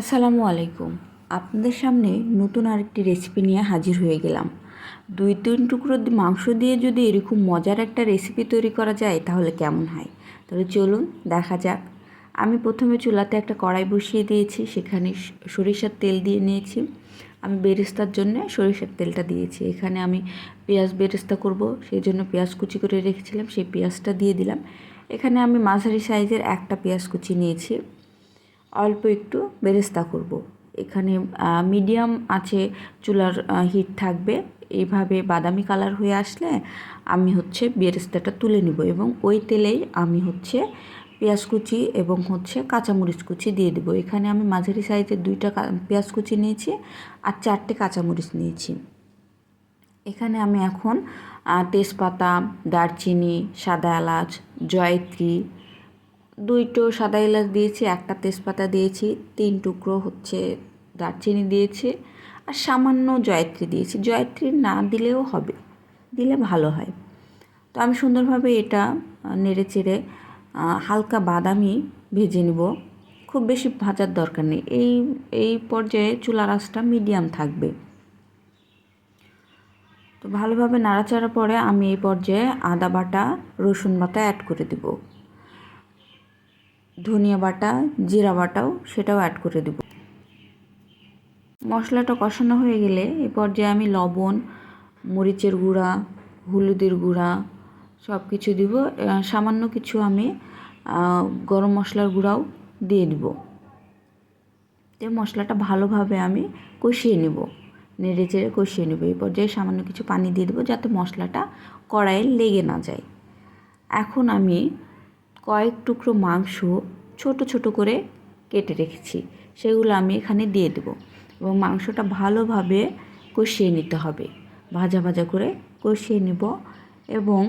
আসসালামু আলাইকুম। আপনাদের সামনে নতুন আরেকটি রেসিপি নিয়ে হাজির হয়ে গেলাম। দুই তিন টুকরো মাংস দিয়ে যদি এরকম মজার একটা রেসিপি তৈরি করা যায়, তাহলে কেমন হয়? তাহলে চলুন দেখা যাক। আমি প্রথমে চুলাতে একটা কড়াই বসিয়ে দিয়েছি, সেখানে সরিষার তেল দিয়ে নিয়েছি। আমি বেরেস্তার জন্য সরিষার তেলটা দিয়েছি। এখানে আমি পেঁয়াজ বেরেস্তা করব, সেই জন্য পেঁয়াজ কুচি করে রেখেছিলাম, সেই পেঁয়াজটা দিয়ে দিলাম। এখানে আমি মাঝারি সাইজের একটা পেঁয়াজ কুচি নিয়েছি। অল্প একটু বেরেস্তা করব। এখানে মিডিয়াম আছে চুলার হিট থাকবে। এইভাবে বাদামি কালার হয়ে আসলে আমি হচ্ছে বেরেস্তাটা তুলে নিব এবং ওই তেলেই আমি হচ্ছে পেঁয়াজ কুচি এবং হচ্ছে কাঁচামরিচ কুচি দিয়ে দেবো। এখানে আমি মাঝারি সাইজের দুইটা পেঁয়াজ কুচি নিয়েছি আর চারটে কাঁচামরিচ নিয়েছি। এখানে আমি এখন তেজপাতা, দারচিনি, সাদা এলাচ, জয়ত্রী দুইটো সাদা এলাচ দিয়েছি, একটা তেজপাতা দিয়েছি, তিন টুকরো হচ্ছে দারচিনি দিয়েছি আর সামান্য জয়ত্রী দিয়েছি। জয়ত্রী না দিলেও হবে, দিলে ভালো হয়। তো আমি সুন্দরভাবে এটা নেড়ে চেড়ে হালকা বাদামি ভেজে নিব। খুব বেশি ভাজার দরকার নেই। এই এই পর্যায়ে চুলার আঁচটা মিডিয়াম থাকবে। তো ভালোভাবে নাড়াচাড়া পরে আমি এই পর্যায়ে আদা বাটা, রসুন বাটা অ্যাড করে দেব। ধনিয়া বাটা, জিরা বাটাও সেটাও অ্যাড করে দেব। মশলাটা কষানো হয়ে গেলে এই পর্যায়ে আমি লবণ, মরিচের গুঁড়া, হলুদের গুঁড়া সব কিছু দিব সামান্য কিছু আমি গরম মশলার গুঁড়াও দিয়ে দিব। তো মশলাটা ভালোভাবে আমি কষিয়ে নেব। নেড়ে চেড়ে কষিয়ে নেব। এই পর্যায়ে সামান্য কিছু পানি দিয়ে দেবো যাতে মশলাটা কড়াইয়ে লেগে না যায়। এখন আমি কয়েক টুকরো মাংস ছোট ছোট করে কেটে রেখেছি। সেগুলো আমি এখানে দিয়ে দেবো এবং মাংসটা ভালোভাবে কষিয়ে নিতে হবে। ভাজা ভাজা করে কষিয়ে নেব এবং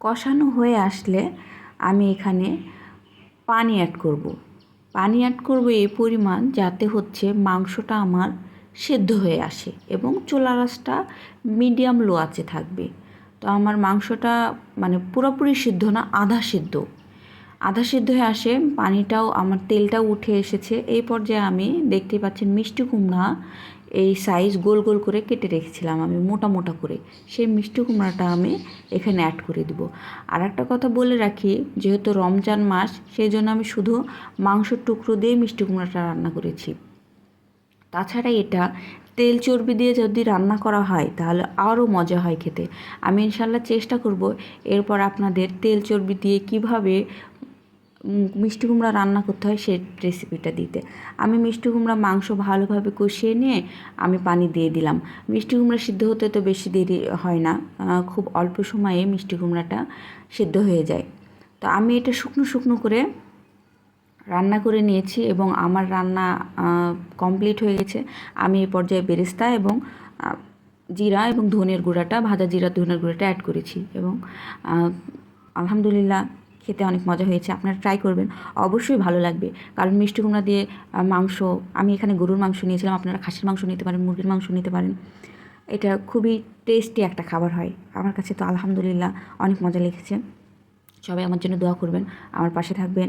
কষানো হয়ে আসলে আমি এখানে পানি অ্যাড করব। পানি অ্যাড করব এই পরিমাণ যাতে হচ্ছে মাংসটা আমার সেদ্ধ হয়ে আসে এবং চোলা রাসটা মিডিয়াম লো আছে থাকবে। তো আমার মাংসটা মানে পুরোপুরি সিদ্ধ না, আধা সিদ্ধ। আধা সিদ্ধ হয়ে আসে, পানিটাও, আমার তেলটাও উঠে এসেছে। এই পর্যায়ে আমি দেখতে পাচ্ছেন মিষ্টি কুমড়া এই সাইজ গোল গোল করে কেটে রেখেছিলাম আমি, মোটা মোটা করে। সেই মিষ্টি কুমড়াটা আমি এখানে অ্যাড করে দিব। আর একটা কথা বলে রাখি, যেহেতু রমজান মাস, সেই জন্য আমি শুধু মাংসর টুকরো দিয়ে মিষ্টি কুমড়াটা রান্না করেছি। তাছাড়া এটা তেল চর্বি দিয়ে যদি রান্না করা হয়, তাহলে আরও মজা হয় খেতে। আমি ইনশাল্লাহ চেষ্টা করব এরপর আপনাদের তেল চর্বি দিয়ে কীভাবে মিষ্টি কুমড়া রান্না করতে হয় সেই রেসিপিটা দিতে। আমি মিষ্টি কুমড়া মাংস ভালোভাবে কষিয়ে নিয়ে আমি পানি দিয়ে দিলাম। মিষ্টি কুমড়া সিদ্ধ হতে তো বেশি দেরি হয় না খুব অল্প সময়ে মিষ্টি কুমড়াটা সিদ্ধ হয়ে যায়। তো আমি এটা শুকনো শুকনো করে রান্না করে নিয়েছি এবং আমার রান্না কমপ্লিট হয়ে গেছে। আমি এই পর্যায়ে বেরেস্তা এবং জিরা এবং ধনের গুঁড়াটা, ভাজা জিরা, ধনের গুঁড়াটা অ্যাড করেছি এবং আলহামদুলিল্লাহ খেতে অনেক মজা হয়েছে। আপনারা ট্রাই করবেন। অবশ্যই ভালো লাগবে। কারণ মিষ্টি কুমড়া দিয়ে মাংস, আমি এখানে গরুর মাংস নিয়েছিলাম। আপনারা খাসির মাংস নিতে পারেন, মুরগির মাংস নিতে পারেন। এটা খুবই টেস্টি একটা খাবার হয়। আমার কাছে তো আলহামদুলিল্লাহ অনেক মজা লেগেছে। সবাই আমার জন্য দোয়া করবেন। আমার পাশে থাকবেন।